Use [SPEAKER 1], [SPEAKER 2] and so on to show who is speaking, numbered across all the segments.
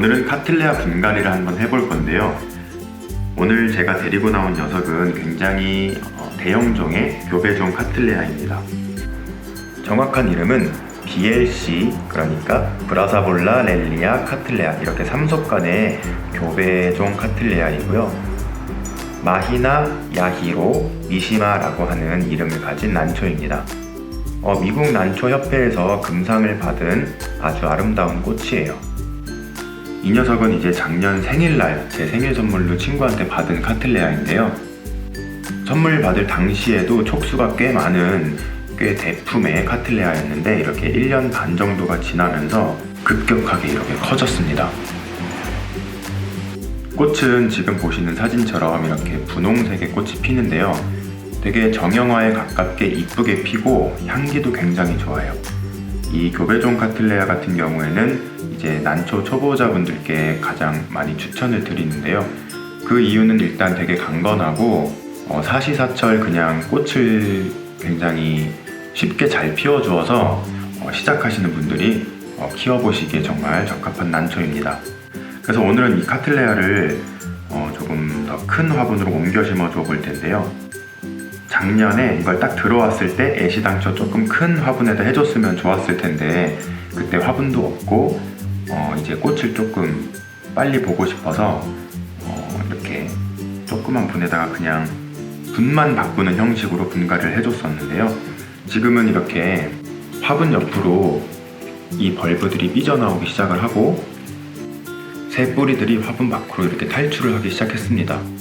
[SPEAKER 1] 오늘은 카틀레아 분갈이를 한번 해볼 건데요. 오늘 제가 데리고 나온 녀석은 굉장히 어, 대형종의 교배종 카틀레아입니다. 정확한 이름은 BLC 그러니까 브라사볼라 렐리아 카틀레아 이렇게 삼속간의 교배종 카틀레아이고요. 마히나 야히로 미시마라고 하는 이름을 가진 난초입니다. 어, 미국 난초 협회에서 금상을 받은 아주 아름다운 꽃이에요. 이 녀석은 이제 작년 생일날 제 생일 선물로 친구한테 받은 카틀레아인데요. 선물 받을 당시에도 촉수가 꽤 많은 꽤 대품의 카틀레아였는데 이렇게 1년 반 정도가 지나면서 급격하게 이렇게 커졌습니다. 꽃은 지금 보시는 사진처럼 이렇게 분홍색의 꽃이 피는데요. 되게 정형화에 가깝게 이쁘게 피고 향기도 굉장히 좋아요. 이 교배종 카틀레아 같은 경우에는 이제 난초 초보자분들께 가장 많이 추천을 드리는데요. 그 이유는 일단 되게 강건하고 어, 사시사철 그냥 꽃을 굉장히 쉽게 잘 피워주어서 어, 시작하시는 분들이 어, 키워보시기에 정말 적합한 난초입니다. 그래서 오늘은 이 카틀레아를 어, 조금 더 큰 화분으로 옮겨 심어 줘 볼 텐데요. 작년에 이걸 딱 들어왔을 때 애시당초 조금 큰 화분에다 해줬으면 좋았을 텐데 그때 화분도 없고 어, 이제 꽃을 조금 빨리 보고 싶어서 어, 이렇게 조그만 분에다가 그냥 분만 바꾸는 형식으로 분갈이를 해줬었는데요. 지금은 이렇게 화분 옆으로 이 벌브들이 삐져나오기 시작을 하고 새 뿌리들이 화분 밖으로 이렇게 탈출을 하기 시작했습니다.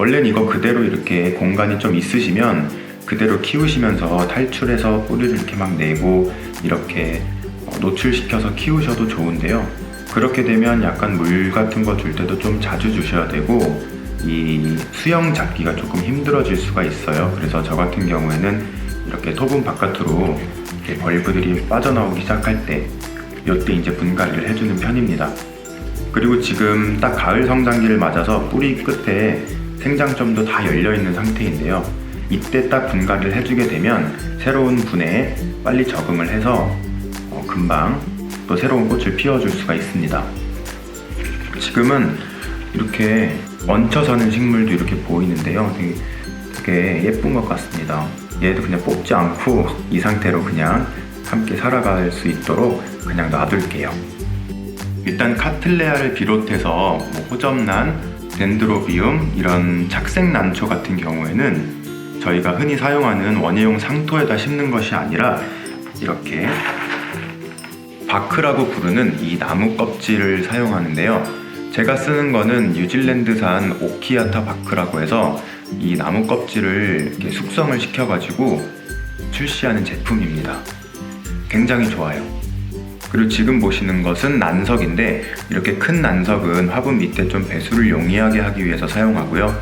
[SPEAKER 1] 원래는 이거 그대로 이렇게 공간이 좀 있으시면 그대로 키우시면서 탈출해서 뿌리를 이렇게 막 내고 이렇게 어, 노출시켜서 키우셔도 좋은데요. 그렇게 되면 약간 물 같은 거 줄 때도 좀 자주 주셔야 되고 이 수영 잡기가 조금 힘들어질 수가 있어요. 그래서 저 같은 경우에는 이렇게 토분 바깥으로 이렇게 벌브들이 빠져나오기 시작할 때 이때 이제 분갈이를 해주는 편입니다. 그리고 지금 딱 가을 성장기를 맞아서 뿌리 끝에 생장점도 다 열려 있는 상태인데요. 이때 딱 분갈이를 해주게 되면 새로운 분에 빨리 적응을 해서 어, 금방 또 새로운 꽃을 피워줄 수가 있습니다. 지금은 이렇게 얹혀 사는 식물도 이렇게 보이는데요. 되게, 되게 예쁜 것 같습니다. 얘도 그냥 뽑지 않고 이 상태로 그냥 함께 살아갈 수 있도록 그냥 놔둘게요. 일단 카틀레아를 비롯해서 뭐 호접란, 덴드로비움 이런 착색 난초 같은 경우에는 저희가 흔히 사용하는 원예용 상토에다 심는 것이 아니라 이렇게 바크라고 부르는 이 나무 껍질을 사용하는데요. 제가 쓰는 거는 뉴질랜드산 오키아타 바크라고 해서 이 나무 껍질을 숙성을 시켜가지고 출시하는 제품입니다. 굉장히 좋아요. 그리고 지금 보시는 것은 난석인데 이렇게 큰 난석은 화분 밑에 좀 배수를 용이하게 하기 위해서 사용하고요.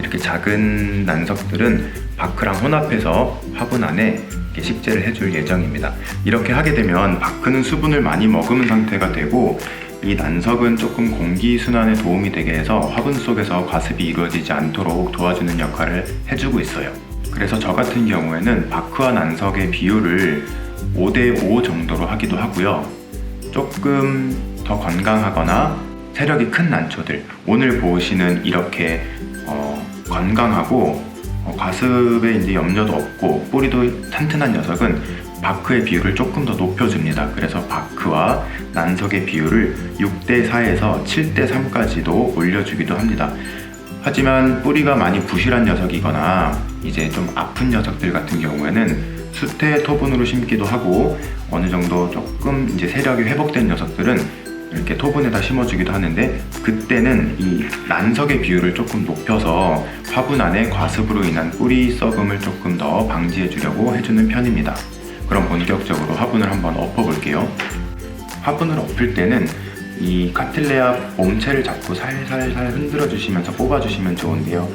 [SPEAKER 1] 이렇게 작은 난석들은 바크랑 혼합해서 화분 안에 식재를 해줄 예정입니다. 이렇게 하게 되면 바크는 수분을 많이 머금은 상태가 되고 이 난석은 조금 공기 순환에 도움이 되게 해서 화분 속에서 과습이 이루어지지 않도록 도와주는 역할을 해주고 있어요. 그래서 저 같은 경우에는 바크와 난석의 비율을 5대5 정도로 하기도 하고요. 조금 더 건강하거나 세력이 큰 난초들, 오늘 보시는 이렇게 어, 건강하고 어, 과습에 이제 염려도 없고 뿌리도 튼튼한 녀석은 바크의 비율을 조금 더 높여줍니다. 그래서 바크와 난석의 비율을 6대4에서 7대3까지도 올려주기도 합니다. 하지만 뿌리가 많이 부실한 녀석이거나 이제 좀 아픈 녀석들 같은 경우에는 수태 토분으로 심기도 하고 어느 정도 조금 이제 세력이 회복된 녀석들은 이렇게 토분에다 심어주기도 하는데 그때는 이 난석의 비율을 조금 높여서 화분 안에 과습으로 인한 뿌리 썩음을 조금 더 방지해 주려고 해주는 편입니다. 그럼 본격적으로 화분을 한번 엎어볼게요. 화분을 엎을 때는 이 카틀레아 몸체를 잡고 살살살 흔들어 주시면서 뽑아 주시면 좋은데요.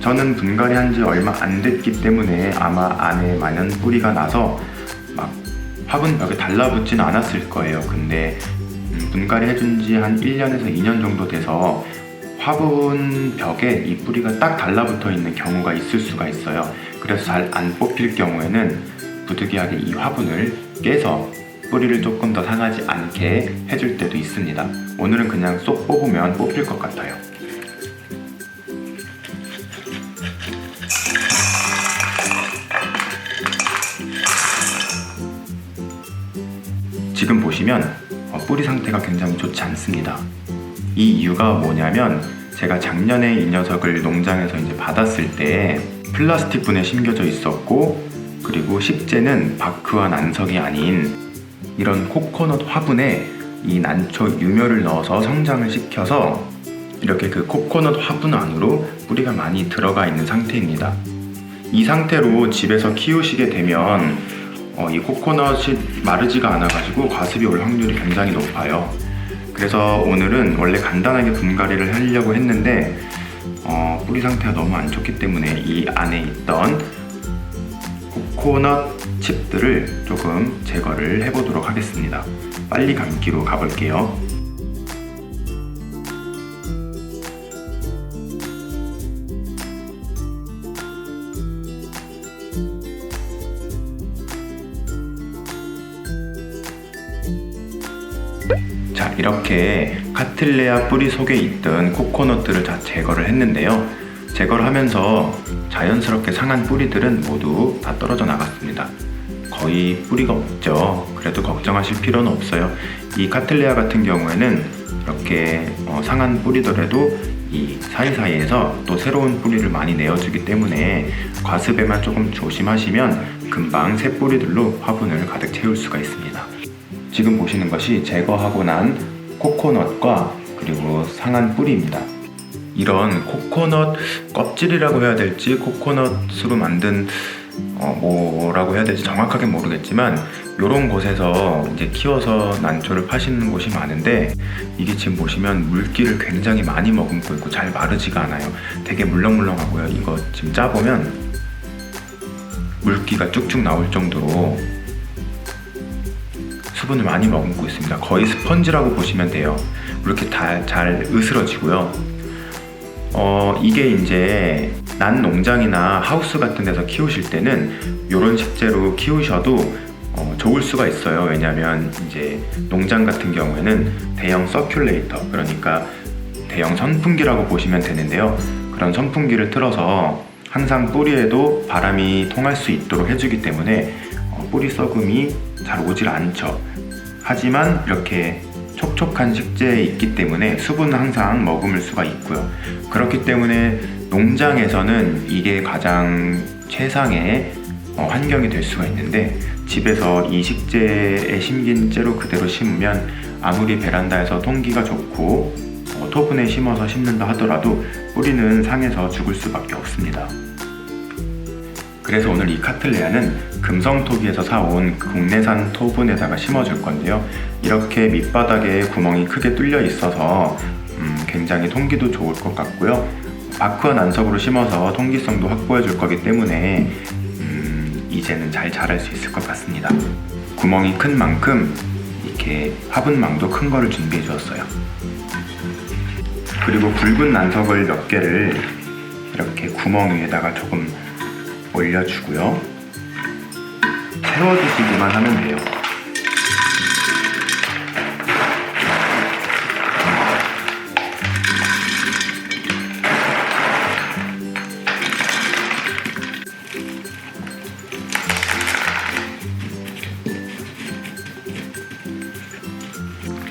[SPEAKER 1] 저는 분갈이 한 지 얼마 안 됐기 때문에 아마 안에 많은 뿌리가 나서 막 화분 벽에 달라붙진 않았을 거예요. 근데 음, 분갈이 해준 지 한 1년에서 2년 정도 돼서 화분 벽에 이 뿌리가 딱 달라붙어 있는 경우가 있을 수가 있어요. 그래서 잘 안 뽑힐 경우에는 부득이하게 이 화분을 깨서 뿌리를 조금 더 상하지 않게 해줄 때도 있습니다. 오늘은 그냥 쏙 뽑으면 뽑힐 것 같아요. 지금 보시면 어, 뿌리 상태가 굉장히 좋지 않습니다. 이 이유가 뭐냐면 제가 작년에 이 녀석을 농장에서 이제 받았을 때 플라스틱 분에 심겨져 있었고 그리고 식재는 바크와 난석이 아닌 이런 코코넛 화분에 이 난초 유묘를 넣어서 성장을 시켜서 이렇게 그 코코넛 화분 안으로 뿌리가 많이 들어가 있는 상태입니다. 이 상태로 집에서 키우시게 되면 어, 이 코코넛이 마르지가 않아가지고 과습이 올 확률이 굉장히 높아요. 그래서 오늘은 원래 간단하게 분갈이를 하려고 했는데 어, 뿌리 상태가 너무 안 좋기 때문에 이 안에 있던 코코넛 칩들을 조금 제거를 해보도록 하겠습니다. 빨리 감기로 가볼게요. 이렇게 카틀레아 뿌리 속에 있던 코코넛들을 다 제거를 했는데요. 제거를 하면서 자연스럽게 상한 뿌리들은 모두 다 떨어져 나갔습니다. 거의 뿌리가 없죠. 그래도 걱정하실 필요는 없어요. 이 카틀레아 같은 경우에는 이렇게 어, 상한 뿌리더라도 이 사이사이에서 또 새로운 뿌리를 많이 내어주기 때문에 과습에만 조금 조심하시면 금방 새 뿌리들로 화분을 가득 채울 수가 있습니다. 지금 보시는 것이 제거하고 난 코코넛과 그리고 상한 뿌리입니다. 이런 코코넛 껍질이라고 해야 될지 코코넛으로 만든 어, 뭐라고 해야 될지 정확하게 모르겠지만 이런 곳에서 이제 키워서 난초를 파시는 곳이 많은데 이게 지금 보시면 물기를 굉장히 많이 머금고 있고 잘 마르지가 않아요. 되게 물렁물렁하고요. 이거 지금 짜보면 물기가 쭉쭉 나올 정도로 수분을 많이 머금고 있습니다. 거의 스펀지라고 보시면 돼요. 이렇게 다 잘 으스러지고요. 어, 이게 이제 난 농장이나 하우스 같은 데서 키우실 때는 이런 식재로 키우셔도 어, 좋을 수가 있어요. 왜냐하면 이제 농장 같은 경우에는 대형 서큘레이터 그러니까 대형 선풍기라고 보시면 되는데요. 그런 선풍기를 틀어서 항상 뿌리에도 바람이 통할 수 있도록 해주기 때문에 어, 뿌리 썩음이 잘 오질 않죠. 하지만 이렇게 촉촉한 식재에 있기 때문에 수분은 항상 머금을 수가 있고요. 그렇기 때문에 농장에서는 이게 가장 최상의 어, 환경이 될 수가 있는데 집에서 이 식재에 심긴 채로 그대로 심으면 아무리 베란다에서 통기가 좋고 어, 토분에 심어서 심는다 하더라도 뿌리는 상해서 죽을 수밖에 없습니다. 그래서 오늘 이 카틀레아는 금성토기에서 사온 국내산 토분에다가 심어줄 건데요. 이렇게 밑바닥에 구멍이 크게 뚫려 있어서 음, 굉장히 통기도 좋을 것 같고요. 바크와 난석으로 심어서 통기성도 확보해 줄 거기 때문에 음, 이제는 잘 자랄 수 있을 것 같습니다. 구멍이 큰 만큼 이렇게 화분망도 큰 거를 준비해 주었어요. 그리고 붉은 난석을 몇 개를 이렇게 구멍 위에다가 조금 올려주고요. 세워주시기만 하면 돼요.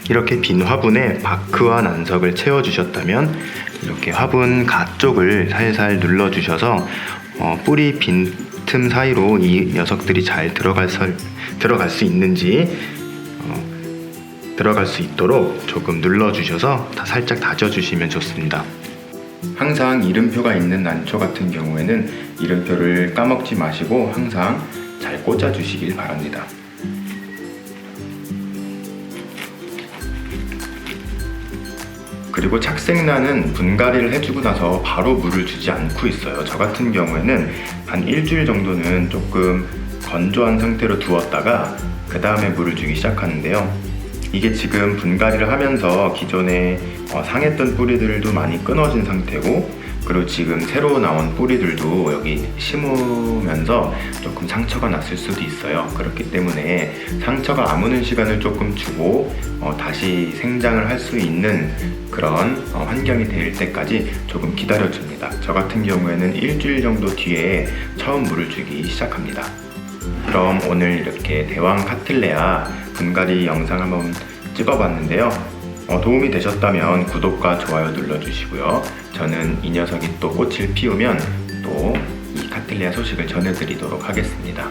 [SPEAKER 1] 이렇게 빈 화분에 바크와 난석을 채워주셨다면 이렇게 화분 가 쪽을 살살 눌러주셔서 어, 뿌리 빈틈 사이로 이 녀석들이 잘 들어갈, 설, 들어갈 수 있는지 어, 들어갈 수 있도록 조금 눌러주셔서 다 살짝 다져주시면 좋습니다. 항상 이름표가 있는 난초 같은 경우에는 이름표를 까먹지 마시고 항상 잘 꽂아주시길 바랍니다. 그리고 착색나는 분갈이를 해주고 나서 바로 물을 주지 않고 있어요. 저 같은 경우에는 한 일주일 정도는 조금 건조한 상태로 두었다가 그 다음에 물을 주기 시작하는데요. 이게 지금 분갈이를 하면서 기존에 어, 상했던 뿌리들도 많이 끊어진 상태고 그리고 지금 새로 나온 뿌리들도 여기 심으면서 조금 상처가 났을 수도 있어요. 그렇기 때문에 상처가 아무는 시간을 조금 주고 어, 다시 생장을 할 수 있는 그런 어, 환경이 될 때까지 조금 기다려줍니다. 저 같은 경우에는 일주일 정도 뒤에 처음 물을 주기 시작합니다. 그럼 오늘 이렇게 대왕 카틀레아 분갈이 영상 한번 찍어봤는데요. 어, 도움이 되셨다면 구독과 좋아요 눌러주시고요. 저는 이 녀석이 또 꽃을 피우면 또 이 카틀레아 소식을 전해드리도록 하겠습니다.